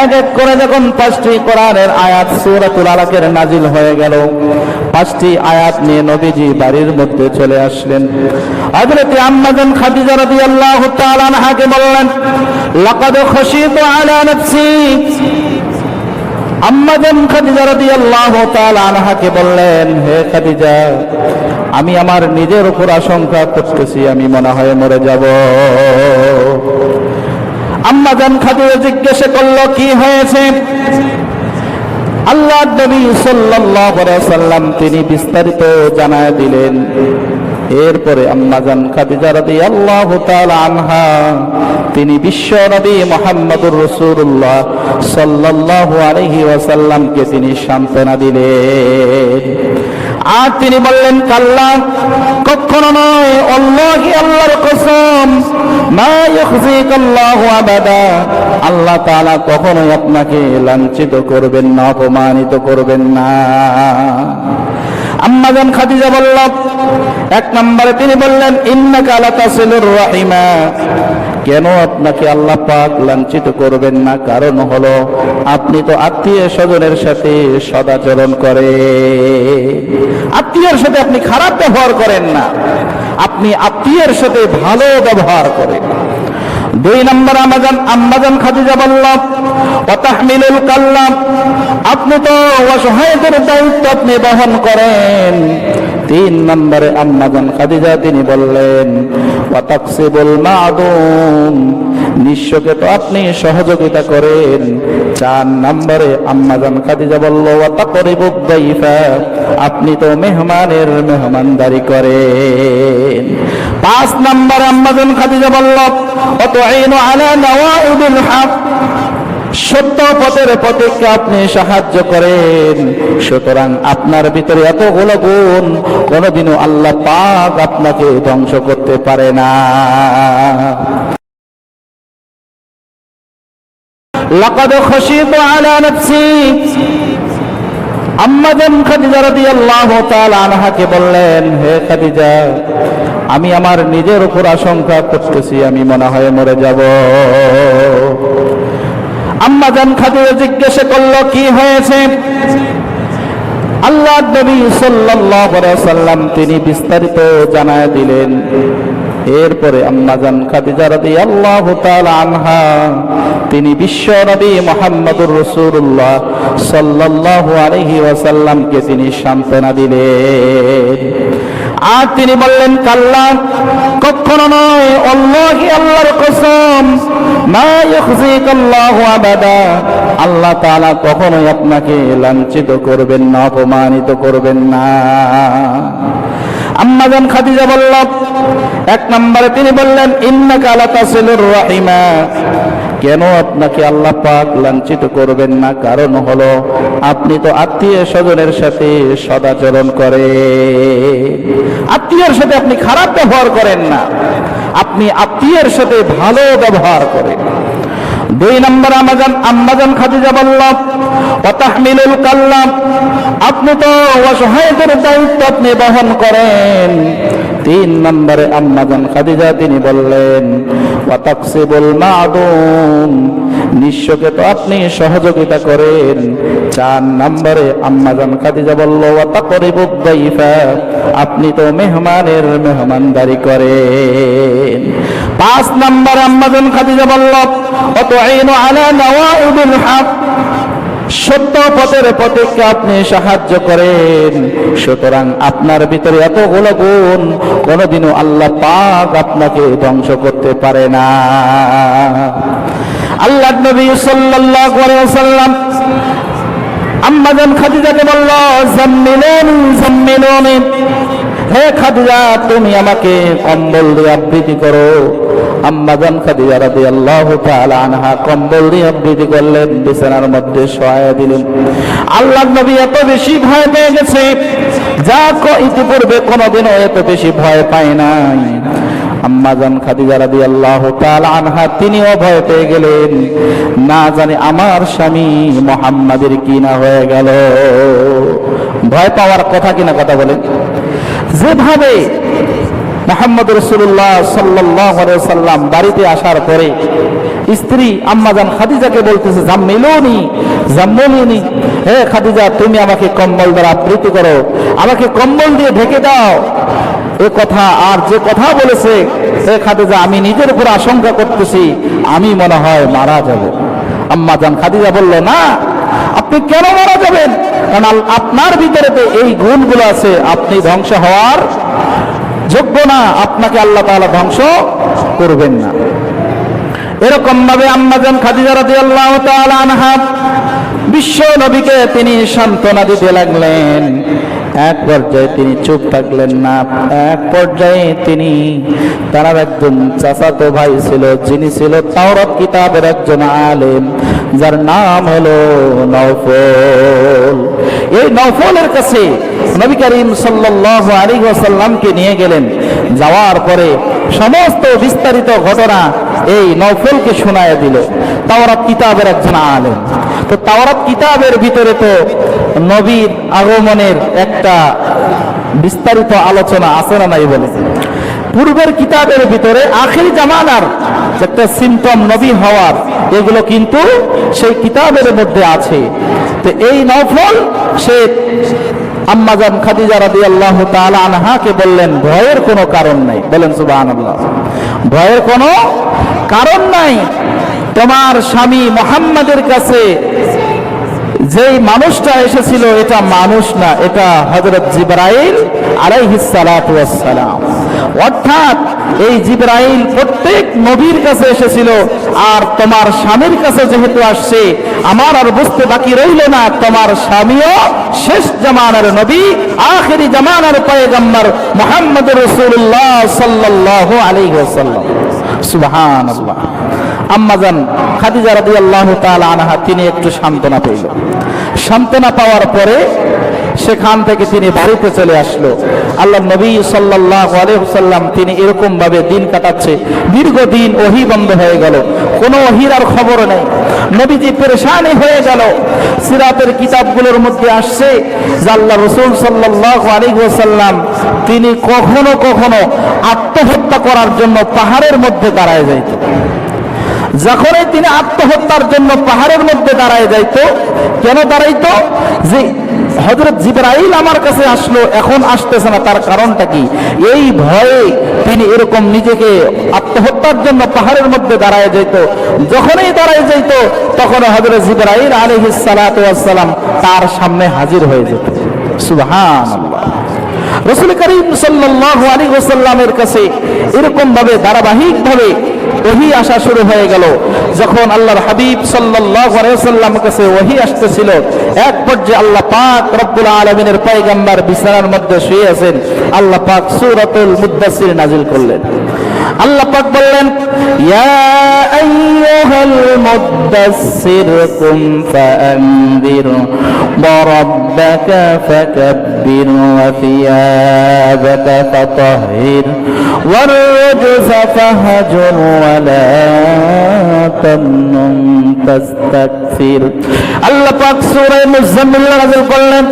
এক এক করে যখন পাঁচটি কোরআনের আয়াত সূরাতুল আলাকের নাজিল হয়ে গেল, পাঁচটি আয়াত নিয়ে নবীজি বাড়ির মধ্যে চলে আসলেন। হযরত আম্মাজান খাদিজা রাদিয়াল্লাহু তাআলা আনহাকে বললেন, লাকাদ খাশিতু আলা নাফসি। আম্মাজান খাদিজা রাদিয়াল্লাহু তাআলা আনহাকে বললেন, হে খাদিজা, আমি আমার নিজের উপর আশঙ্কা করতেছি, আমি মনে হয় মরে যাব। আম্মাজান খাদিজা জিজ্ঞাসা করল, কি হয়েছে? আল্লাহ নবী সাল্লাল্লাহু আলাইহি সাল্লাম তিনি বিস্তারিত জানায় দিলেন। এরপরে আম্মাজান তিনি বিশ্ব নবী মুহাম্মদুর রাসূলুল্লাহ সাল্লাল্লাহু আলাইহি ওয়াসাল্লামকে তিনি সান্ত্বনা দিলেন। আর তিনি বললেন, কাল্লা, কখনো নয় আল্লাহি আল্লাহর কসম। মা আবাদা। আল্লাহ তাআলা কখনোই আপনাকে লাঞ্ছিত করবেন না, অপমানিত করবেন না। আম্মাজান খাদিজা বলল, এক নম্বরে তিনি বললেন, ইন্নাকা লাতাসিলুর রাহিমা। কেন আপনাকে আল্লাহ পাক লাঞ্ছিত করবেন না? কারণ হলো, আপনি তো আত্মীয় স্বজনের সাথে সদাচরণ করে আত্মীয়ের সাথে আপনি খারাপ ব্যবহার করেন না। আপনি আত্মীয়ের সাথে ভালো ব্যবহার করেন। দুই নম্বর আমাজান, আম্মাজান খাদিজা বলল অতাহমিলুল কাল্লাম, আপনি তো অসহায়দের দায়িত্ব আপনি বহন করেন। তিন নম্বরে আম্মাজান খাদিজা তিনি বললেন ওয়াতাকসিবুল মাদুম নিঃস্বকে তো আপনি সহযোগিতা করেন। চার নম্বরে আম্মাজান খাদিজা বলল, ওয়াতাকরিবুদ দাইফা আপনি তো মেহমানের মেহমানদারি করেন। পাঁচ নম্বর আম্মাজান খাদিজা বলল অতআইনু আলা নওয়াইবিল হক সত্য পথের পথেকে আপনি সাহায্য করেন। সুতরাং আপনার ভিতরে এতগুলো গুণ কোনোদিনও আল্লাহ পাক আপনাকে ধ্বংস করতে পারে না। লাকাদ খাশিতু আলা নাফসি আম্মাজান খাদিজা রাদিয়াল্লাহু তাআলা আনহাকে বললেন, হে খাদিজা, আমি আমার নিজের উপর আশঙ্কা করতেছি, আমি মনে হয় মরে যাব। আম্মাজান খাদিজা জিজ্ঞাসা করল, কি হয়েছে? আল্লাহ নবী সাল্লাল্লাহু আলাইহি সাল্লাম তিনি বিস্তারিত জানায় দিলেন। এরপরে আম্মাজান খাদিজা রাদিয়াল্লাহু তাআলা আনহা তিনি বিশ্ব নবী মুহাম্মদুর রাসূলুল্লাহ সাল্লাল্লাহু আলাইহি ওয়াসাল্লামকে তিনি সান্ত্বনা দিলেন। আর তিনি বললেন, কাল্লা, কখনো নয় আল্লাহি আল্লাহর কসম। মা ইখজিকাল্লাহু আবাদা। আল্লাহ তাআলা কখনোই আপনাকে লাঞ্ছিত করবেন না, অপমানিত করবেন না। আম্মাজান খাদিজা বলল, এক নম্বরে তিনি বললেন, ইন্নাকা লাতাসিলুর রাহিমা। কেন আপনাকে আল্লাহ পাক লাঞ্ছিত করবেন না? কারণ হলো, আপনি তো আত্মীয় স্বজনের সাথে সদাচরণ করে আত্মীয়ের সাথে আপনি খারাপ ব্যবহার করেন না। আপনি আত্মীয়ের সাথে ভালো ব্যবহার করেন। দুই নম্বর, আমাজান আম্মাজান খাদিজা বলল অতাহমিলুল কাল্লাম আপনি তো অসহায়দের দায়িত্ব আপনি বহন করেন। তিন নম্বরে আম্মাজান খাদিজা তিনি বললেন মাদুম নিঃস্বকে তো আপনি সহযোগিতা করেন। চার নম্বরে আম্মাজান খাদিজা বলল, ওয়াতাকরিবুদ দাইফা আপনি তো মেহমানের মেহমানদারি করেন। পাঁচ নম্বর আম্মাজান খাদিজা বলল অতআইনু আলা নওয়াইবিল হক সত্য পথের পথেকে আপনি সাহায্য করেন। সুতরাং আপনার ভিতরে এতগুলো গুণ, কোনোদিনও আল্লাহ পাক আপনাকে ধ্বংস করতে পারে না। আল্লাহ নবী সাল্লাল্লাহু আলাইহি ওয়াসাল্লাম আম্মাজান খাদিজাকে বলল, জাম্মিলুন জাম্মিলুন। হে খাদিজা, তুমি আমাকে কম্বল দিয়ে আবৃত্তি করো। আনহা করলেন, বিছানার মধ্যে শোয়া দিলেন। এত বেশি ভয় পেয়ে গেছে, যা কোনোদিনও এত বেশি ভয় নাই। আনহা তিনিও ভয় পেয়ে গেলেন। না জানি আমার স্বামী মোহাম্মদের কি না হয়ে গেল। ভয় পাওয়ার কথা কিনা কথা বলেন? যেভাবে মোহাম্মদ রসুল্লাহ সাল্লাহ সাল্লাম বাড়িতে আসার পরে স্ত্রী আম্মাজান খাদিজাকে বলতেছে, জাম্মিলুনি, জাম্মুলিনি, হে খাদিজা, তুমি আমাকে কম্বল দ্বারা আবৃত্তি করো, আমাকে কম্বল দিয়ে ঢেকে দাও। এ কথা আর যে কথা বলেছে, হে খাদিজা, আমি নিজের উপর আশঙ্কা করতেছি, আমি মনে হয় মারা যাব। আম্মাজান খাদিজা বলল, না, আপনি কেন মারা যাবেন? কারণ আপনার ভিতরে তো এই গুণগুলো আছে, আপনি ধ্বংস হওয়ার যোগ্য না, আপনাকে আল্লাহ তালা ধ্বংস করবেন না। এরকম ভাবে আম্মাজান খাদিজা রাদিয়াল্লাহু আল্লাহ আনহা বিশ্ব নবীকে তিনি সান্ত্বনা দিতে লাগলেন। এক পর্যায়ে তিনি চুপ থাকলেন না, এক পর্যায়ে তিনি তার একজন চাচাতো ভাই ছিল, যিনি ছিল তাওরাত কিতাবের একজন আলেম। যার নাম হলো নওফল। এই নওফলের কাছে নবী করিম সাল্লাল্লাহু আলাইহি ওয়াসাল্লামকে নিয়ে গেলেন। যাওয়ার পরে সমস্ত বিস্তারিত ঘটনা এই নওফলকে শোনায় দিল। তাওরাত কিতাবের একজন আলেম। তো তাওরাত কিতাবের ভিতরে তো নবীর আগমনের একটা বিস্তারিত আলোচনা আছে না নাই বলে? পূর্বের কিতাবের ভিতরে আখির জামানার একটা সিমটম নবী হওয়ার, এগুলো কিন্তু সেই কিতাবের মধ্যে আছে। তো এই নফল সে আম্মাজান খাদিজা রাদিয়াল্লাহু তাআলা আনহাকে বললেন, ভয়ের কোনো কারণ নাই। বলেন, সুবহানাল্লাহ। ভয়ের কোনো কারণ নাই। তোমার স্বামী মোহাম্মদের কাছে যেই মানুষটা এসেছিল, এটা মানুষ না, এটা হযরত জিবরাইল আলাইহিস সালাম। অর্থাৎ এই জিবরাইল প্রত্যেক নবীর কাছে এসেছিল, আর তোমার স্বামীর কাছে যেহেতু আসছে, আমার আর বুঝতে বাকি রইল না, তোমার স্বামীও শেষ জামানার নবী, আখেরি জামানার পয়গম্বর মুহাম্মদ রাসূলুল্লাহ সাল্লাল্লাহু আলাইহি ওয়াসাল্লাম। সুবহানাল্লাহ। আম্মাজান খাদিজা রাদিয়াল্লাহু তাআলা আনহা, তিনি একটু সান্ত্বনা পেল সান্ত্বনা পাওয়ার পরে সেখান থেকে তিনি বাড়িতে চলে আসলো। আল্লাহ নবী সাল্লাল্লাহু আলাইহি ওয়াসাল্লাম তিনি এরকম ভাবে দিন কাটাচ্ছে। দীর্ঘদিন ওহি বন্ধ হয়ে গেল। কোনো ওহির আর খবর নেই। নবীজি পেরেশানি হয়ে গেল। সিরাতের কিতাবগুলোর মধ্যে আসছে জাল্লা রসুল সাল্লাল্লাহু আলাইহি ওয়াসাল্লাম তিনি কখনো কখনো আত্মহত্যা করার জন্য পাহাড়ের মধ্যে দাঁড়ায় যাইত। যখনই তিনি আত্মহত্যার জন্য পাহাড়ের মধ্যে দাঁড়ায় যাইতো, কেন দাঁড়াইতো? যে হজরত জিবরাইল আমার কাছে আসলো, এখন আসতেছে না, তার কারণটা কি? এই ভয়ে তিনি এরকম নিজেকে আত্মহত্যার জন্য পাহাড়ের মধ্যে দাঁড়ায় যেত। যখনই দাঁড়ায় যেত তখন হজরত জিবরাইল আলহিস তার সামনে হাজির হয়ে যেত। সুবহানাল্লাহ। রসুল করিম সাল্লাল্লাহু আলাইহি কাছে এরকম ভাবে ধারাবাহিক ভাবে ওহি আসা শুরু হয়ে গেল। যখন আল্লাহর হাবিব সাল্লাল্লাহু আলাইহি কাছে ওহি আসতেছিল, এক পর্যায়ে আল্লাহ পাক রব্বুল আলামিনের পয়গম্বর বিছানার মধ্যে শুয়ে আছেন। আল্লাহ পাক সূরাতুল মুদ্দাসির নাজিল করলেন। আল্লাহ পাক বললেন, ইয়া মুদ্দাসসির কুম ফাআনদির وربك فكبر وثيابك فطهر والرجز فهجر ولا تمنن تستكثر আল্লাহ পাক সূরা মুজাম্মিল নাযিল করলেন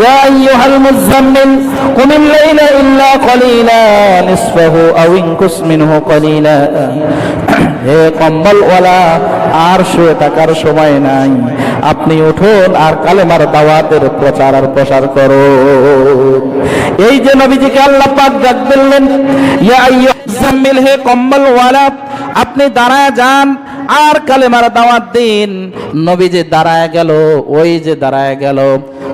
ইয়া আইয়ুহাল মুজাম্মিল قم الليل إلا قليلا نصفه أو انقص منه قليلا হে কম্বলওয়ালা আর শুয়ে থাকার সময় নাই। আপনি উঠুন আর কালেমার দাওয়াতের প্রচার আর প্রসার করো এই যে নবীজিকে আল্লাহ পাক ডাক দিলেন, ইয়া আইয়ুহাল হে কম্বল ওয়ালা আপনি দাঁড়ায় যান আর কালেমার দাওয়াত দিন। নবী যে দাঁড়ায় গেল, ওই যে দাঁড়ায় গেল।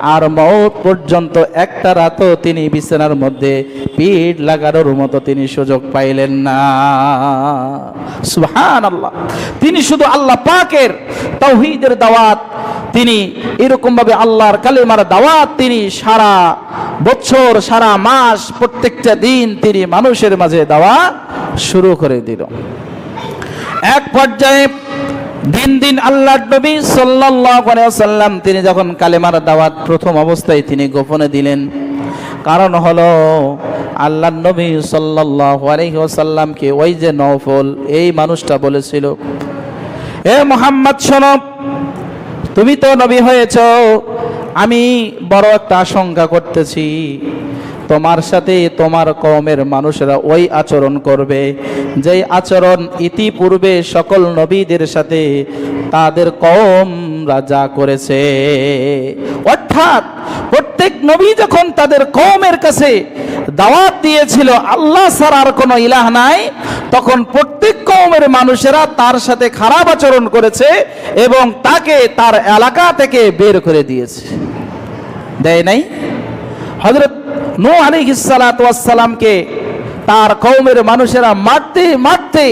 আর মৌত পর্যন্ত একটা রাতও তিনি বিছানার মধ্যে পিঠ লাগানোর মতো তিনি সুযোগ পাইলেন না। সুহান আল্লাহ তিনি শুধু আল্লাহ পাকের তৌহিদের দাওয়াত, তিনি এরকম ভাবে আল্লাহর কালেমার দাওয়াত তিনি সারা বছর, সারা মাস প্রত্যেকটা দিন তিনি মানুষের মাঝে দেওয়া শুরু করে দিল। এক পর্যায়ে দিন দিন আল্লাহ নবী ওয়াসাল্লাম তিনি যখন কালেমার দাওয়াত প্রথম অবস্থায় তিনি গোপনে দিলেন। কারণ হলো আল্লাহ নবী ওয়াসাল্লামকে ওই যে নফল এই মানুষটা বলেছিল, এ মোহাম্মদ, শোনো, তুমি তো নবী হয়েছ, আমি বড় একটা আশঙ্কা করতেছি। তোমার সাথে তোমার কমের মানুষেরা ওই আচরণ করবে। যেই আচরণ ইতিপূর্বে সকল নবীদের সাথে তাদের কওমরা যা করেছে। অর্থাৎ প্রত্যেক নবী যখন তাদের কমের কাছে দাওয়াত দিয়েছিল, আল্লাহ ছাড়া আর কোনো ইলাহ নাই, তখন প্রত্যেক কমের মানুষেরা তার সাথে খারাপ আচরণ করেছে এবং তাকে তার এলাকা থেকে বের করে দিয়েছে। দেয় নাই? হজরত নো আলী সালামকে তার কৌমের মানুষেরা মারতে মারতে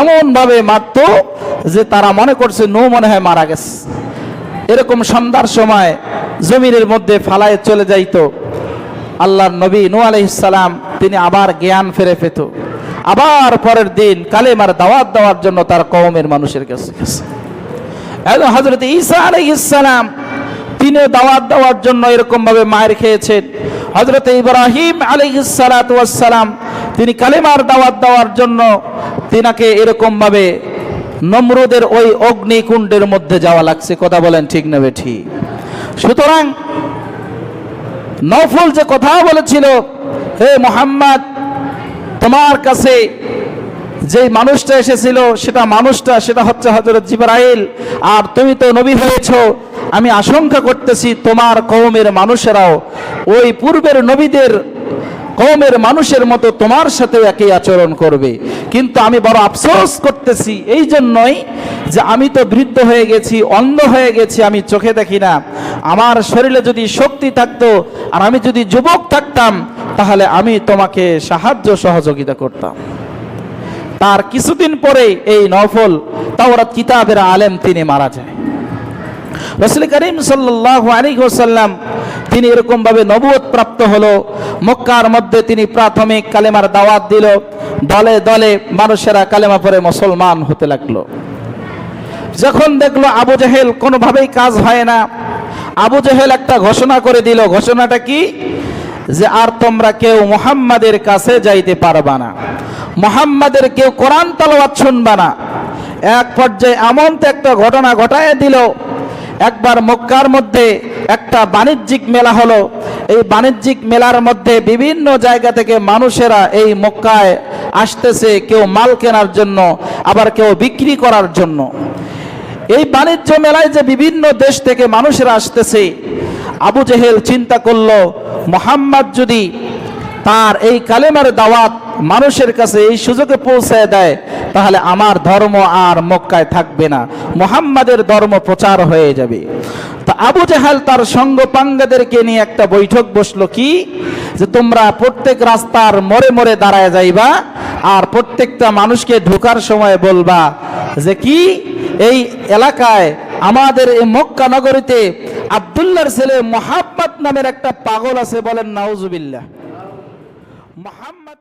এমনভাবে মারত যে তারা মনে করছে নো মনে হয় মারা গেছে। এরকম সন্ধ্যার সময় জমিনের মধ্যে ফালায় চলে যাইত। আল্লাহর নবী নু আলহিসাল্লাম তিনি আবার জ্ঞান ফিরে পেত। আবার পরের দিন কালেমার দাওয়াত দেওয়ার জন্য তার কওমের মানুষের কাছে গেছে। হজরত ঈসা আলাইহিসসালাম তিনিও দাওয়াত দেওয়ার জন্য এরকম ভাবে মায়ের খেয়েছেন। হজরত ইব্রাহিম আলাইহিসসালাম তিনি কালেমার দাওয়াত দেওয়ার জন্য তিনাকে এরকম ভাবে নমরুদের ওই অগ্নিকুণ্ডের মধ্যে যাওয়া লাগছে। কথা বলেন ঠিক নেবে ঠিক সুতরাং নফল যে কথা বলেছিল, হে মোহাম্মদ, তোমার কাছে যে মানুষটা এসেছিল, সেটা মানুষটা, সেটা হচ্ছে হজরত জিবরাইল। আর তুমি তো নবী হয়েছ আমি আশঙ্কা করতেছি তোমার কওমের মানুষেরাও, ওই পূর্বের নবীদের কওমের মানুষের মতো তোমার সাথে একই আচরণ করবে। কিন্তু আমি বড় আফসোস করতেছি এই জন্যই যে আমি তো বৃদ্ধ হয়ে গেছি, অন্ধ হয়ে গেছি, আমি চোখে দেখি না। আমার শরীরে যদি শক্তি থাকতো আর আমি যদি যুবক থাকতাম, তাহলে আমি তোমাকে সাহায্য সহযোগিতা করতাম। তার কিছুদিন পরে এই নফল তাওরাত কিতাবের আলেম তিনি মারা যায়। রসুল করিম সাল্লাহ আলী ওসাল্লাম তিনি এরকমভাবে নবুয়ত প্রাপ্ত হলো। মক্কার মধ্যে তিনি প্রাথমিক কালেমার দাওয়াত দিল। দলে দলে মানুষেরা কালেমা পরে মুসলমান হতে লাগল। যখন দেখল আবু জাহেল কোনোভাবেই কাজ হয় না, আবু জাহেল একটা ঘোষণা করে দিল। ঘোষণাটা কি? যে আর তোমরা কেউ মুহাম্মাদের কাছে যাইতে পারবা না। মুহাম্মাদের কেউ কোরআন তালাওয়াত শুনবা না। এক পর্যায়ে এমন তো একটা ঘটনা ঘটায় দিল একবার মক্কার মধ্যে একটা বাণিজ্যিক মেলা হলো। এই বাণিজ্যিক মেলার মধ্যে বিভিন্ন জায়গা থেকে মানুষেরা এই মক্কায় আসতেছে কেউ মাল কেনার জন্য, আবার কেউ বিক্রি করার জন্য। এই বাণিজ্য মেলায় যে বিভিন্ন দেশ থেকে মানুষেরা আসতেছে, আবু জেহেল চিন্তা করল, মোহাম্মদ যদি তার এই কালেমার দাওয়াত মানুষের কাছে এই সুযোগে পৌঁছায় দেয়, তাহলে আমার ধর্ম আর মক্কায় থাকবে না। মোহাম্মদের ধর্ম প্রচার হয়ে যাবে। তো আবু জাহাল তার সঙ্গ পাঙ্গাদেরকে নিয়ে একটা বৈঠক বসল কি? যে তোমরা প্রত্যেক রাস্তার মোড়ে মোড়ে দাঁড়ায় যাইবা আর প্রত্যেকটা মানুষকে ঢোকার সময় বলবা যে কি? এই এলাকায় আমাদের এই মক্কা নগরীতে আবদুল্লার ছেলে মোহাম্মদ নামের একটা পাগল আছে বলেন, নাউজুবিল্লাহ। মোহাম্মদ